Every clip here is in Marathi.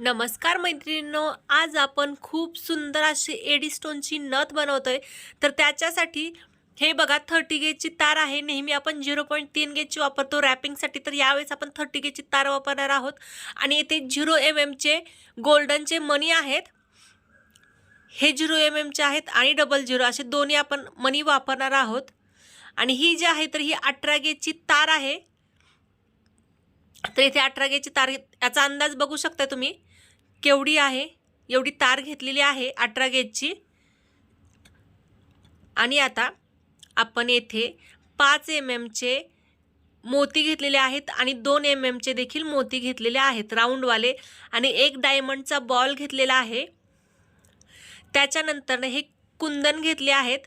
नमस्कार मैत्रिणींनो आज आपण खूप सुंदर अशी एडीस्टोनची नथ नथ बनवतोय. तर त्याच्यासाठी हे बघा थर्टी गेजची तार आहे. नेहमी आपण झिरो पॉईंट तीन गेजची वापरतो. रॅपिंगसाठी तर यावेळेस आपण थर्टी गेजची तार वापरणार आहोत. आणि येथे झिरो एम एमचे गोल्डनचे मनी आहेत. हे झिरो एम एमचे आहेत आणि डबल झिरो असे दोन्ही आपण मनी वापरणार आहोत. आणि ही जी आहे तर ही अठरा गेजची तार आहे. तर इथे अठरा गेजची तार याचा अंदाज बघू शकता तुम्ही. केवढी आहे? एवढी तार घेतलेली आहे अठरा गेजची आणि आता आपण येथे पाच एम एमचे मोती घेतलेले आहेत आणि दोन एम एमचे देखील मोती घेतलेले आहेत राऊंडवाले. आणि एक डायमंडचा बॉल घेतलेला आहे. त्याच्यानंतर हे कुंदन घेतले आहेत.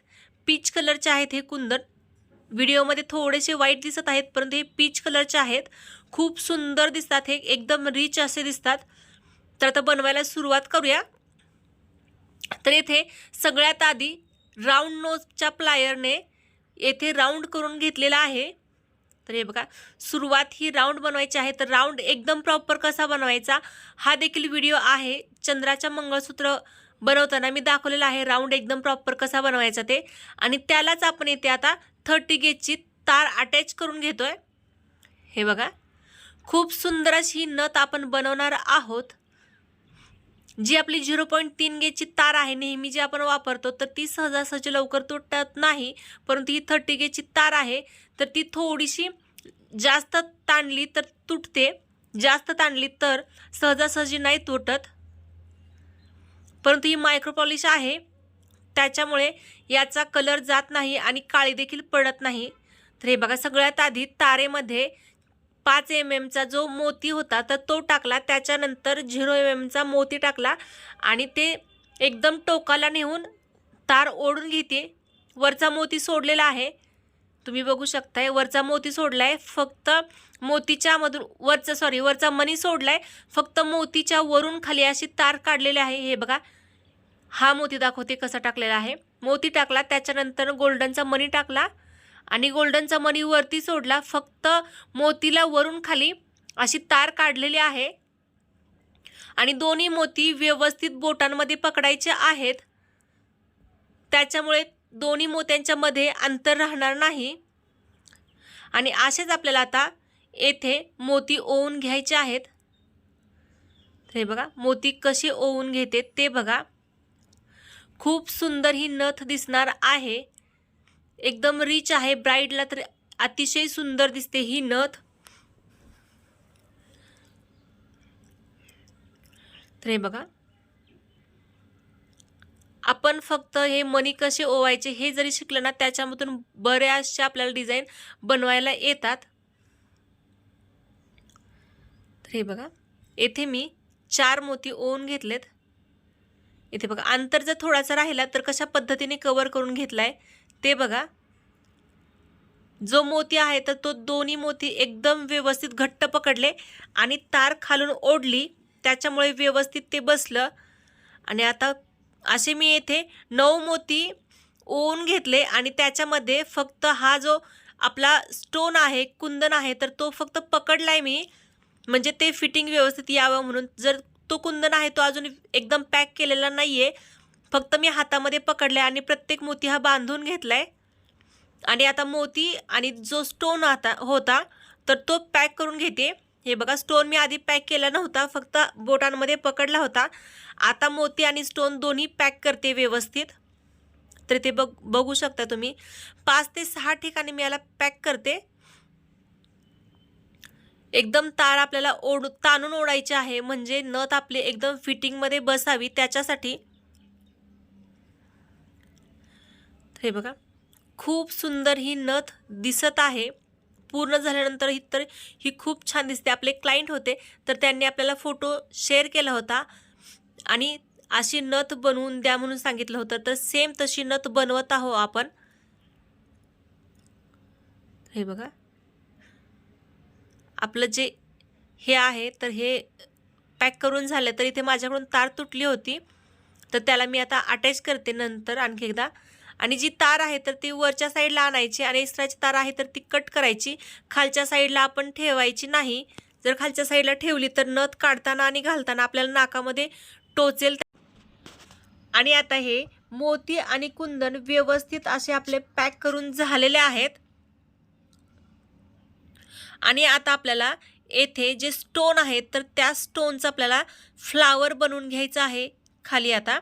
पीच कलरचे आहेत हे कुंदन. व्हिडिओमध्ये थोडेसे वाईट दिसत आहेत परंतु हे पीच कलरचे आहेत. खूप सुंदर दिसतात हे एकदम रिच असे दिसतात. तर आता बनवायला सुरुवात करूया. तर येथे सगळ्यात आधी राऊंड नोजच्या प्लायरने येथे राऊंड करून घेतलेला आहे. तर हे बघा सुरुवात ही राऊंड बनवायची आहे. तर राऊंड एकदम प्रॉपर कसा बनवायचा हा देखील व्हिडिओ आहे. चंद्राच्या मंगळसूत्र बनवताना मी दाखवलेला आहे राऊंड एकदम प्रॉपर कसा बनवायचा ते. आणि त्यालाच आपण येथे आता थर्टी गेजची तार अटॅच करून घेतोय. हे बघा खूप सुंदर अशी ही नथ आपण बनवणार आहोत. जी आपली झिरो पॉईंट तीन गेजची तार आहे नेहमी जी आपण वापरतो तर ती सहजासहजी लवकर तुटत नाही परंतु ही थर्टी गेजची तार आहे तर ती थोडीशी जास्त ताणली तर तुटते. जास्त ताणली तर सहजासहजी नाही तुटत. परंतु ही मायक्रोपॉलिश आहे त्याच्यामुळे याचा कलर जात नाही आणि काळी देखील पडत नाही. तर हे बघा सगळ्यात आधी तारेमध्ये पाच एम एमचा जो मोती होता तर तो टाकला. त्याच्यानंतर झिरो एम एमचा मोती टाकला आणि ते एकदम टोकाला नेऊन तार ओढून घेते. वरचा मोती सोडलेला आहे. तुम्ही बघू शकताय वरचा मोती सोडला आहे फक्त मोतीच्या मधून वरचा सॉरी वरचा मनी सोडला आहे फक्त मोतीच्या वरून खाली अशी तार काढलेली आहे. हे बघा. हा मोती दाखवते कसा टाकलेला आहे. मोती टाकला त्याच्यानंतर गोल्डनचा मनी टाकला. आणि गोल्डनचा मनी वरती सोडला फक्त मोतीला वरून खाली अशी तार काढलेली आहे. आणि दोन्ही मोती व्यवस्थित बोटांमध्ये पकडायचे आहेत. त्याच्यामुळे दोन्ही मोत्यांच्या मध्ये अंतर राहणार नाही. आणि असेच आपल्याला आता येथे मोती ओवून घ्यायचे आहेत. हे बघा मोती कसे ओवून घेते ते बघा. खूप सुंदर ही नथ दिसणार आहे. एकदम रिच आहे ब्राईडला तर अतिशय सुंदर दिसते ही नथ. तर हे बघा. आपण फक्त हे मनी कसे ओवायचे हे जरी शिकलं ना त्याच्यामधून बऱ्याचशा आपल्याला डिझाईन बनवायला येतात. तर हे बघा. येथे मी चार मोती ओवून घेतलेत. इथे बघा अंतर जर थोडासा राहिला तर कशा पद्धतीने कवर करून घेतलाय? ते बघा. जो मोती आहे तर तो दोन्ही मोती एकदम व्यवस्थित घट्ट पकडले आणि तार खालून ओढली. त्याच्यामुळे व्यवस्थित ते बसलं. आणि आता असे मी येथे नऊ मोती ओवून घेतले आणि त्याच्यामध्ये फक्त हा जो आपला स्टोन आहे कुंदन आहे तर तो फक्त पकडलाय मी. म्हणजे ते फिटिंग व्यवस्थित यावं म्हणून. जर तो कुंदन आहे तो अजून एकदम पॅक केलेला नाही आहे फक्त मी हातामध्ये पकडला आणि प्रत्येक मोती हा बांधून घेतला आहे आणि आता मोती आणि जो स्टोन आता होता तर तो पॅक करून घेते. हे बघा स्टोन मी आधी पॅक केला नव्हता फक्त बोटांमध्ये पकडला होता. आता मोती आणि स्टोन दोन्ही पॅक करते व्यवस्थित. तर ते बघ बघू शकता तुम्ही. पाच ते सहा ठिकाणी मी याला पॅक करते. एकदम तार आपल्याला ओढ ताणून ओढायची आहे. म्हणजे नथ आपली एकदम फिटिंगमध्ये बसावी त्याच्यासाठी हे बघा. खूप सुंदर ही नथ दिसत आहे. पूर्ण झाल्यानंतर ही तर ही खूप छान दिसते. आपले क्लायंट होते तर त्यांनी आपल्याला फोटो शेअर केला होता. आणि अशी नथ बनवून द्या म्हणून सांगितलं होतं. तर सेम तशी नथ बनवत आहो आपण. हे बघा. आपलं जे हे आहे तर हे पॅक करून झालं तर इथे माझ्याकडून तार तुटली होती. तर त्याला मी आता अटॅच करते नंतर आणखी एकदा. आणि जी तार आहे तर ती वरच्या साईडला आणायची आणि एक्स्ट्राची तार आहे तर ती कट करायची. खालच्या साईडला आपण ठेवायची नाही. जर खालच्या साईडला ठेवली तर नथ काढताना आणि घालताना आपल्याला नाकामध्ये टोचेल आणि आता हे मोती आणि कुंदन व्यवस्थित असे आपले पॅक करून झालेले आहेत. आणि आता आपल्याला येथे जे स्टोन आहेत तर त्या स्टोनचं आपल्याला फ्लावर बनवून घ्यायचं आहे. खाली आता.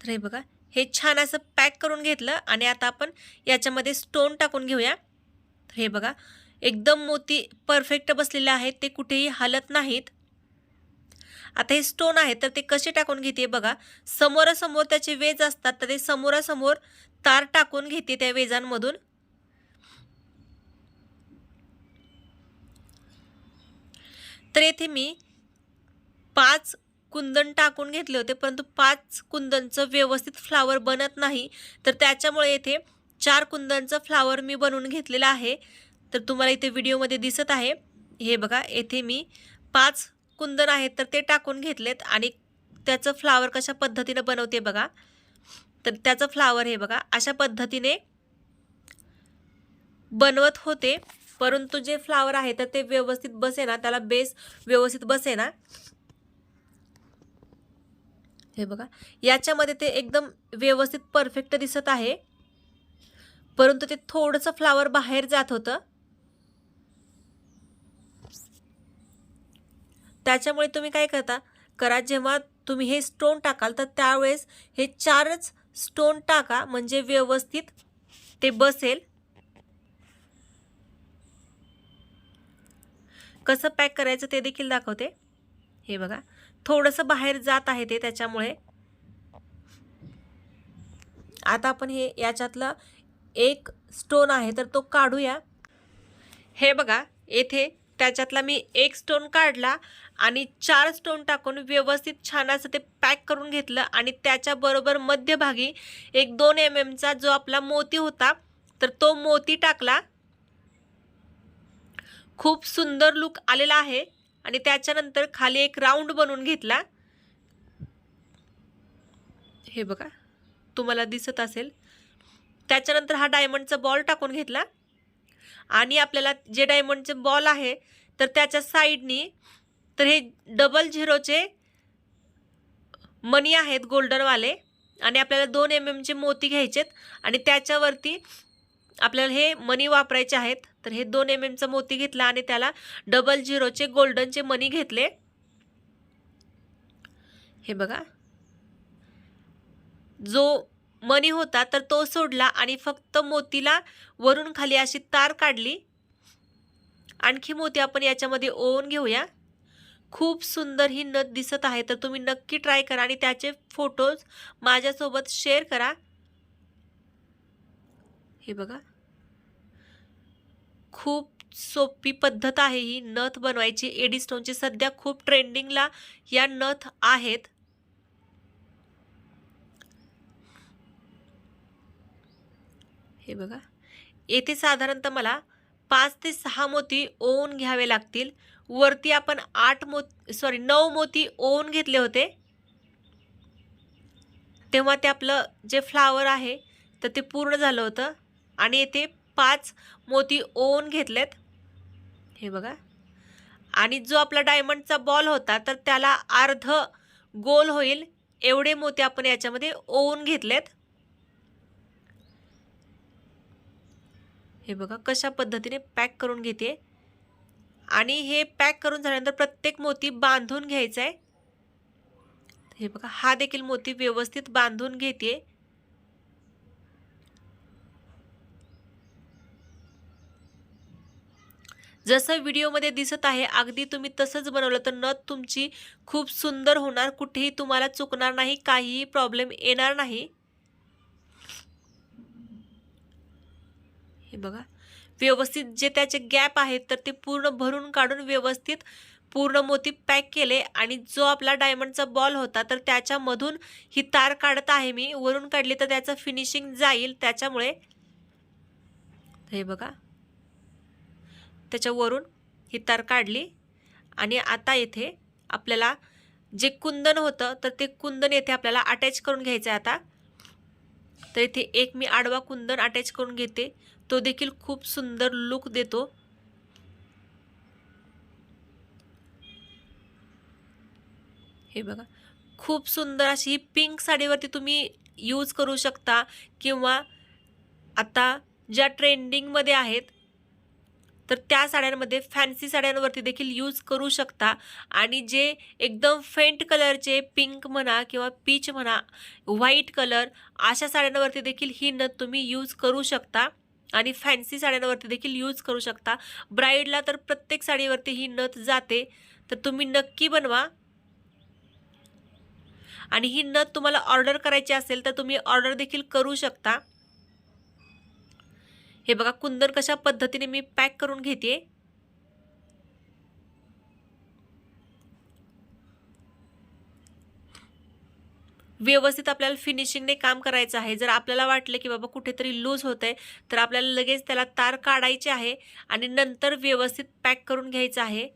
तर हे बघा हे छान असं पॅक करून घेतलं आणि आता आपण याच्यामध्ये स्टोन टाकून घेऊया. तर हे बघा एकदम मोती परफेक्ट बसलेले आहेत ते कुठेही हलत नाहीत. आता हे स्टोन आहे तर ते कसे टाकून घेते बघा. समोरासमोर त्याचे वेज असतात तर ते समोरासमोर तार टाकून घेते त्या वेजांमधून. तर येथे मी पाच कुंदन टाकून घेतले होते परंतु पाच कुंदनचं व्यवस्थित फ्लावर बनत नाही. तर त्याच्यामुळे येथे चार कुंदनचं फ्लावर मी बनवून घेतलेलं आहे. तर तुम्हाला इथे व्हिडिओमध्ये दिसत आहे. हे बघा येथे मी पाच कुंदन आहेत तर ते टाकून घेतलेत आणि त्याचं फ्लावर कशा पद्धतीनं बनवते बघा. तर त्याचं फ्लावर हे बघा अशा पद्धतीने बनवत होते. परंतु जे फ्लावर आहे तर ते व्यवस्थित बसे ना. त्याला बेस व्यवस्थित बसे ना. हे बघा. याच्यामध्ये ते एकदम व्यवस्थित परफेक्ट दिसत आहे. परंतु ते थोडंसं फ्लावर बाहेर जात होतं. त्याच्यामुळे तुम्ही काय करता? करा जेव्हा तुम्ही हे स्टोन टाकाल तर त्यावेळेस हे चारच स्टोन टाका. म्हणजे व्यवस्थित ते बसेल. कसं पॅक करायचं ते देखील दाखवते. हे बघा. थोडंसं बाहेर जात आहे ते त्याच्यामुळे. आता आपण हे याच्यातला एक स्टोन आहे तर तो काढूया. हे बघा येथे त्याच्यातला मी एक स्टोन काढला आणि चार स्टोन टाकून व्यवस्थित छान असं ते पॅक करून घेतलं आणि त्याच्याबरोबर मध्यभागी एक दोन एम एमचा जो आपला मोती होता तर तो मोती टाकला. खूप सुंदर लुक आलेला आहे. आणि त्याच्यानंतर खाली एक राऊंड बनवून घेतला. हे बघा तुम्हाला दिसत असेल. त्याच्यानंतर हा डायमंडचा बॉल टाकून घेतला. आणि आपल्याला जे डायमंडचे बॉल आहे तर त्याच्या साईडनी तर हे डबल झिरोचे मनी आहेत गोल्डनवाले आणि आपल्याला दोन एम एमचे मोती घ्यायचेत. आणि त्याच्यावरती आपल्याला हे मनी वापरायचे आहेत. तर हे दोन एम एमचं मोती घेतला आणि त्याला डबल झिरोचे गोल्डनचे मनी घेतले. हे बघा. जो मनी होता तर तो सोडला आणि फक्त मोतीला वरून खाली अशी तार काढली. आणखी मोती आपण याच्यामध्ये ओवून घेऊया. खूप सुंदर ही नथ दिसत आहे तर तुम्ही नक्की ट्राय करा आणि त्याचे फोटोज माझ्यासोबत शेअर करा. हे बघा. खूप सोपी पद्धत आहे ही नथ बनवायची. एडी स्टोनची सध्या खूप ट्रेंडिंगला या नथ आहेत. हे बघा. येथे साधारणतः मला पाच ते सहा मोती ओवून घ्यावे लागतील. वरती आपण आठ मोती सॉरी नऊ मोती ओवून घेतले होते. तेव्हा ते आपलं जे फ्लावर आहे तर ते पूर्ण झालं होतं. आणि येथे पाच मोती ओवून घेतलेत. हे बघा. आणि जो आपला डायमंडचा बॉल होता तर त्याला अर्ध गोल होईल. एवढे मोती आपण याच्यामध्ये ओवून घेतलेत. हे बघा कशा पद्धतीने पॅक करून घेते. आणि हे पॅक करून झाल्यानंतर प्रत्येक मोती बांधून घ्यायचा आहे हे बघा हा देखील मोती व्यवस्थित बांधून घेते. जसं व्हिडिओमध्ये दिसत आहे अगदी तुम्ही तसंच बनवलं तर नथ तुमची खूप सुंदर होणार कुठेही तुम्हाला चुकणार नाही काहीही प्रॉब्लेम येणार नाही. हे बघा. व्यवस्थित जे त्याचे गॅप आहेत तर ते पूर्ण भरून काढून व्यवस्थित पूर्ण मोती पॅक केले आणि जो आपला डायमंडचा बॉल होता तर त्याच्यामधून ही तार काढत आहे मी. वरून काढली तर त्याचं फिनिशिंग जाईल त्याच्यामुळे. हे बघा. त्याच्यावरून ही तार काढली. आणि आता इथे आपल्याला जे कुंदन होतं तर ते कुंदन येथे आपल्याला अटॅच करून घ्यायचं आहे आता. तर इथे एक मी आडवा कुंदन अटॅच करून घेते. तो देखील खूप सुंदर लुक देतो. हे बघा. खूप सुंदर अशी ही पिंक साडीवरती तुम्ही यूज करू शकता. किंवा आता ज्या ट्रेंडिंगमध्ये आहेत तर त्या साड्यांमध्ये फॅन्सी साड्यांवरती देखील यूज करू शकता. आणि जे एकदम फेंट कलरचे पिंक म्हणा किंवा पीच म्हणा व्हाईट कलर अशा साड्यांवरती देखील ही नथ तुम्ही यूज करू शकता. आणि फॅन्सी साड्यांवरती देखील यूज करू शकता. ब्राईडला तर प्रत्येक साडीवरती ही नथ जाते. तर तुम्ही नक्की बनवा. आणि ही नथ तुम्हाला ऑर्डर करायची असेल तर तुम्ही ऑर्डर देखील करू शकता. हे बघा कुंदन कशा पद्धतीने मी पॅक करून घेते व्यवस्थित आपल्याला फिनिशिंगने काम करायचं आहे. जर आपल्याला वाटलं की बाबा कुठेतरी लूज होत आहे तर आपल्याला लगेच त्याला तार काढायचे आहे आणि नंतर व्यवस्थित पॅक करून घ्यायचं आहे.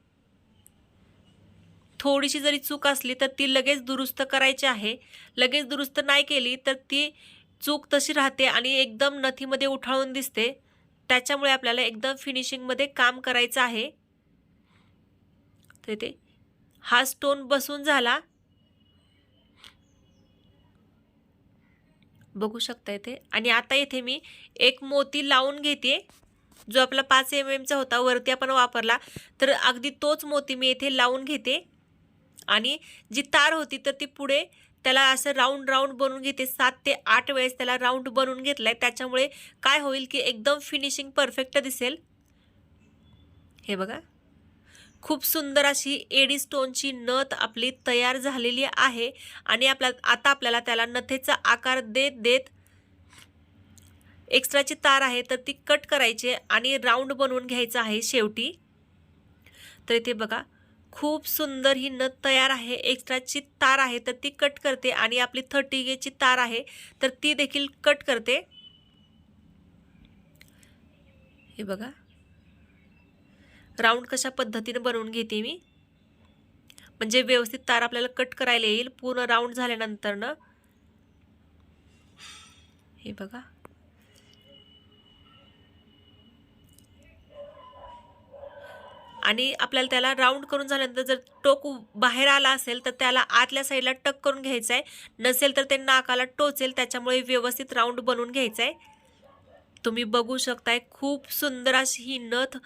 थोडीशी जरी चूक असली तर ती लगेच दुरुस्त करायची आहे. लगेच दुरुस्त नाही केली तर ती चूक तशी राहते आणि एकदम नथीमध्ये उठाळून दिसते त्याच्यामुळे आपल्याला एकदम फिनिशिंगमध्ये काम करायचं आहे. तर ते हा स्टोन बसून झाला. बघू शकता इथे. आणि आता इथे मी एक मोती लावून घेते जो आपला पाच एम एमचा होता वरती आपण वापरला. तर अगदी तोच मोती मी इथे लावून घेते. आणि जी तार होती तर ती पुढे त्याला असं राऊंड राऊंड बनवून घेते. सात ते आठ वेळेस त्याला राऊंड बनवून घेतलाय. त्याच्यामुळे काय होईल की एकदम फिनिशिंग परफेक्ट दिसेल. हे बघा. खूप सुंदर अशी एडी स्टोनची नथ आपली तयार झालेली आहे. आणि आपल्या आता आपल्याला त्याला नथेचा आकार देत देत एक्स्ट्राची तार आहे तर ती कट करायची आणि राऊंड बनवून घ्यायचं आहे शेवटी. तर इथे बघा. खूप सुंदर ही नथ तयार आहे. एक्स्ट्राची तार आहे तर ती कट करते आणि आपली थर्टी गेची तार आहे तर ती देखील कट करते. हे बघा. राऊंड कशा पद्धतीने बनवून घेते मी? म्हणजे व्यवस्थित तार आपल्याला कट करायला येईल पूर्ण राऊंड झाल्यानंतर ना हे बघा. आणि आपल्याला त्याला राऊंड करून झाल्यानंतर जर टोक बाहेर आला असेल तर त्याला आतल्या साईडला टक करून घ्यायचं आहे नसेल तर ते नाकाला टोचेल त्याच्यामुळे व्यवस्थित राऊंड बनवून घ्यायचं आहे तुम्ही बघू शकताय खूप सुंदर अशी ही नथ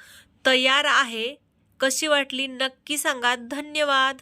तयार आहे. कशी वाटली नक्की सांगा. धन्यवाद.